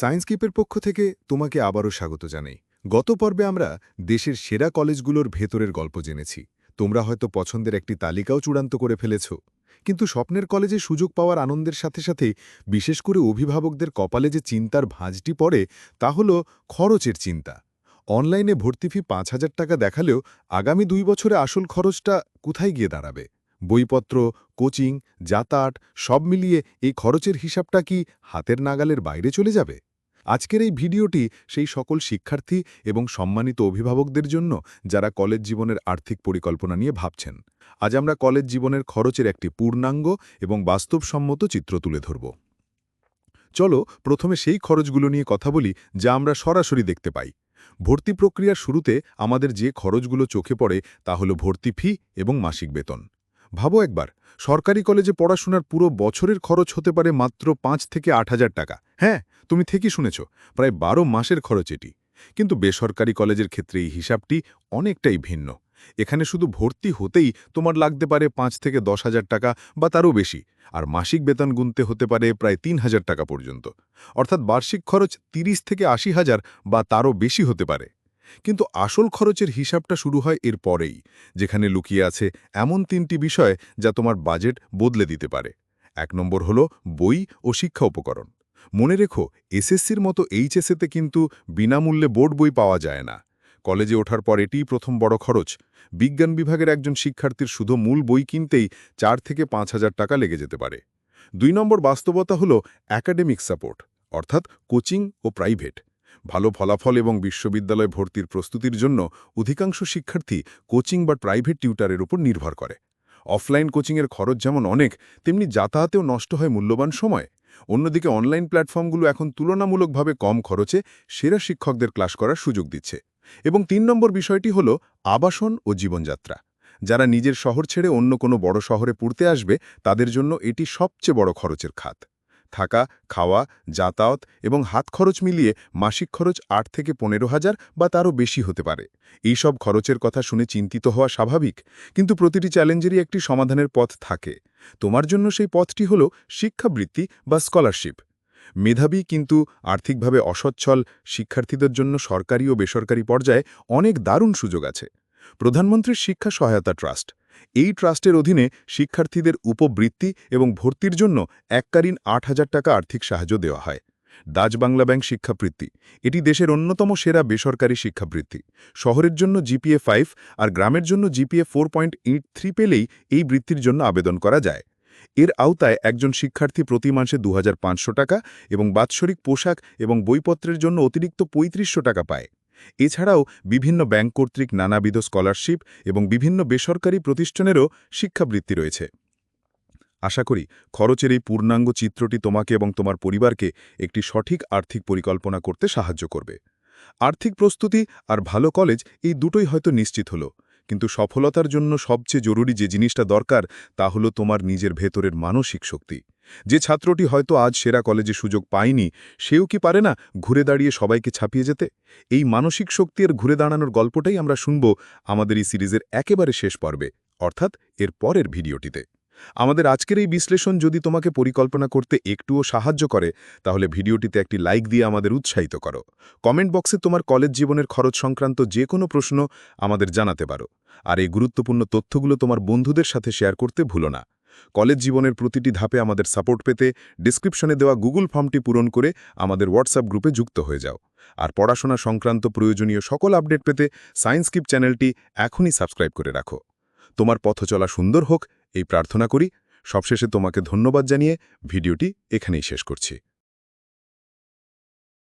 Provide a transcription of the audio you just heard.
সায়েন্সকিপের পক্ষ থেকে তোমাকে আবারও স্বাগত জানাই। গত পর্বে আমরা দেশের সেরা কলেজগুলোর ভেতরের গল্প জেনেছি। তোমরা হয়তো পছন্দের একটি তালিকাও চূড়ান্ত করে ফেলেছ। কিন্তু স্বপ্নের কলেজে সুযোগ পাওয়ার আনন্দের সাথে সাথে, বিশেষ করে অভিভাবকদের কপালে যে চিন্তার ভাঁজটি পড়ে, তা হল খরচের চিন্তা। অনলাইনে ভর্তি ফি পাঁচ হাজার টাকা দেখালেও আগামী দুই বছরে আসল খরচটা কোথায় গিয়ে দাঁড়াবে? বইপত্র, কোচিং, যাতায়াত সব মিলিয়ে এই খরচের হিসাবটা কি হাতের নাগালের বাইরে চলে যাবে? আজকের এই ভিডিওটি সেই সকল শিক্ষার্থী এবং সম্মানিত অভিভাবকদের জন্য যারা কলেজ জীবনের আর্থিক পরিকল্পনা নিয়ে ভাবছেন। আজ আমরা কলেজ জীবনের খরচের একটি পূর্ণাঙ্গ এবং বাস্তবসম্মত চিত্র তুলে ধরব। চলো প্রথমে সেই খরচগুলো নিয়ে কথা বলি যা আমরা সরাসরি দেখতে পাই। ভর্তি প্রক্রিয়ার শুরুতে আমাদের যে খরচগুলো চোখে পড়ে তা হল ভর্তি ফি এবং মাসিক বেতন। ভাবো একবার, সরকারি কলেজে পড়াশোনার পুরো বছরের খরচ হতে পারে মাত্র পাঁচ থেকে আট হাজার টাকা। হ্যাঁ তুমি ঠিকই শুনেছ, প্রায় বারো মাসের খরচ এটি। কিন্তু বেসরকারি কলেজের ক্ষেত্রে এই হিসাবটি অনেকটাই ভিন্ন। এখানে শুধু ভর্তি হতেই তোমার লাগতে পারে পাঁচ থেকে দশ হাজার টাকা বা তারও বেশি, আর মাসিক বেতন গুনতে হতে পারে প্রায় তিন হাজার টাকা পর্যন্ত। অর্থাৎ বার্ষিক খরচ তিরিশ থেকে আশি হাজার বা তারও বেশি হতে পারে। কিন্তু আসল খরচের হিসাবটা শুরু হয় এর পরেই, যেখানে লুকিয়ে আছে এমন তিনটি বিষয় যা তোমার বাজেট বদলে দিতে পারে। এক নম্বর হল বই ও শিক্ষা উপকরণ। মনে রেখো, এসএসসির মতো এইচএসএতে কিন্তু বিনামূল্যে বোর্ড বই পাওয়া যায় না। কলেজে ওঠার পর এটিই প্রথম বড় খরচ। বিজ্ঞান বিভাগের একজন শিক্ষার্থীর শুধু মূল বই কিনতেই চার থেকে পাঁচ হাজার টাকা লেগে যেতে পারে। দুই নম্বর বাস্তবতা হল অ্যাকাডেমিক সাপোর্ট অর্থাৎ কোচিং ও প্রাইভেট ভালো ফলাফল এবং বিশ্ববিদ্যালয় ভর্তির প্রস্তুতির জন্য অধিকাংশ শিক্ষার্থী কোচিং বা প্রাইভেট টিউটারের উপর নির্ভর করে। অফলাইন কোচিংয়ের খরচ যেমন অনেক, তেমনি যাতায়াতেও নষ্ট হয় মূল্যবান সময়। অন্যদিকে অনলাইন প্ল্যাটফর্মগুলো এখন তুলনামূলকভাবে কম খরচে সেরা শিক্ষকদের ক্লাস করার সুযোগ দিচ্ছে। এবং তিন নম্বর বিষয়টি হল আবাসন ও জীবনযাত্রা। যারা নিজের শহর ছেড়ে অন্য কোনো বড় শহরে পড়তে আসবে, তাদের জন্য এটি সবচেয়ে বড় খরচের খাত। থাকা, খাওয়া, যাতায়াত এবং হাত খরচ মিলিয়ে মাসিক খরচ আট থেকে পনেরো হাজার বা তারও বেশি হতে পারে। এই সব খরচের কথা শুনে চিন্তিত হওয়া স্বাভাবিক, কিন্তু প্রতিটি চ্যালেঞ্জেরই একটি সমাধানের পথ থাকে। তোমার জন্য সেই পথটি হল শিক্ষাবৃত্তি বা স্কলারশিপ। মেধাবী কিন্তু আর্থিকভাবে অসচ্ছল, শিক্ষার্থীদের জন্য সরকারি ও বেসরকারি পর্যায়ে অনেক দারুণ সুযোগ আছে। প্রধানমন্ত্রীর শিক্ষা সহায়তা ট্রাস্ট এই ট্রাস্টের অধীনে শিক্ষার্থীদের উপবৃত্তি এবং ভর্তির জন্য এককালীন আট হাজার টাকা আর্থিক সাহায্য দেওয়া হয়। ডাচ বাংলা ব্যাংক শিক্ষাবৃত্তি। এটি দেশের অন্যতম সেরা বেসরকারি শিক্ষাবৃত্তি। শহরের জন্য জিপিএ ফাইভ আর গ্রামের জন্য জিপিএ ফোর পয়েন্ট পেলেই এই বৃত্তির জন্য আবেদন করা যায়। এর আওতায় একজন শিক্ষার্থী প্রতি মাসে দু হাজার পাঁচশো টাকা এবং বাৎসরিক পোশাক এবং বইপত্রের জন্য অতিরিক্ত পঁয়ত্রিশশো টাকা পায়। এছাড়াও বিভিন্ন ব্যাংক কর্তৃক নানাবিধ স্কলারশিপ এবং বিভিন্ন বেসরকারি প্রতিষ্ঠানেরও শিক্ষাবৃত্তি রয়েছে। আশা করি খরচের এই পূর্ণাঙ্গ চিত্রটি তোমাকে এবং তোমার পরিবারকে একটি সঠিক আর্থিক পরিকল্পনা করতে সাহায্য করবে। আর্থিক প্রস্তুতি আর ভালো কলেজ এই দুটোই হয়তো নিশ্চিত হলো। কিন্তু সফলতার জন্য সবচেয়ে জরুরি যে জিনিসটা দরকার, তা হলো তোমার নিজের ভেতরের মানসিক শক্তি। যে ছাত্রটি হয়তো আজ সেরা কলেজে সুযোগ পায়নি, সেও কি পারে না ঘুরে দাঁড়িয়ে সবাইকে ছাপিয়ে যেতে? এই মানসিক শক্তি আর ঘুরে দাঁড়ানোর গল্পটাই আমরা শুনব আমাদের এই সিরিজের একেবারে শেষ পর্বে, অর্থাৎ এর পরের ভিডিওটিতে। আমাদের আজকের এই বিশ্লেষণ যদি তোমাকে পরিকল্পনা করতে একটুও সাহায্য করে, তাহলে ভিডিওটিতে একটি লাইক দিয়ে আমাদের উৎসাহিত করো। কমেন্ট বক্সে তোমার কলেজ জীবনের খরচ সংক্রান্ত যে কোনো প্রশ্ন আমাদের জানাতে পারো। আর এই গুরুত্বপূর্ণ তথ্যগুলো তোমার বন্ধুদের সাথে শেয়ার করতে ভুলো না। কলেজ জীবনের প্রতিটি ধাপে আমাদের সাপোর্ট পেতে ডিসক্রিপশনে দেওয়া গুগল ফর্মটি পূরণ করে আমাদের হোয়াটসঅ্যাপ গ্রুপে যুক্ত হয়ে যাও। আর পড়াশোনা সংক্রান্ত প্রয়োজনীয় সকল আপডেট পেতে সায়েন্স কিপ চ্যানেলটি এখনই সাবস্ক্রাইব করে রাখো। তোমার পথ চলা সুন্দর হোক এই প্রার্থনা করি সবশেষে তোমাকে ধন্যবাদ জানিয়ে ভিডিওটি এখানেই শেষ করছি।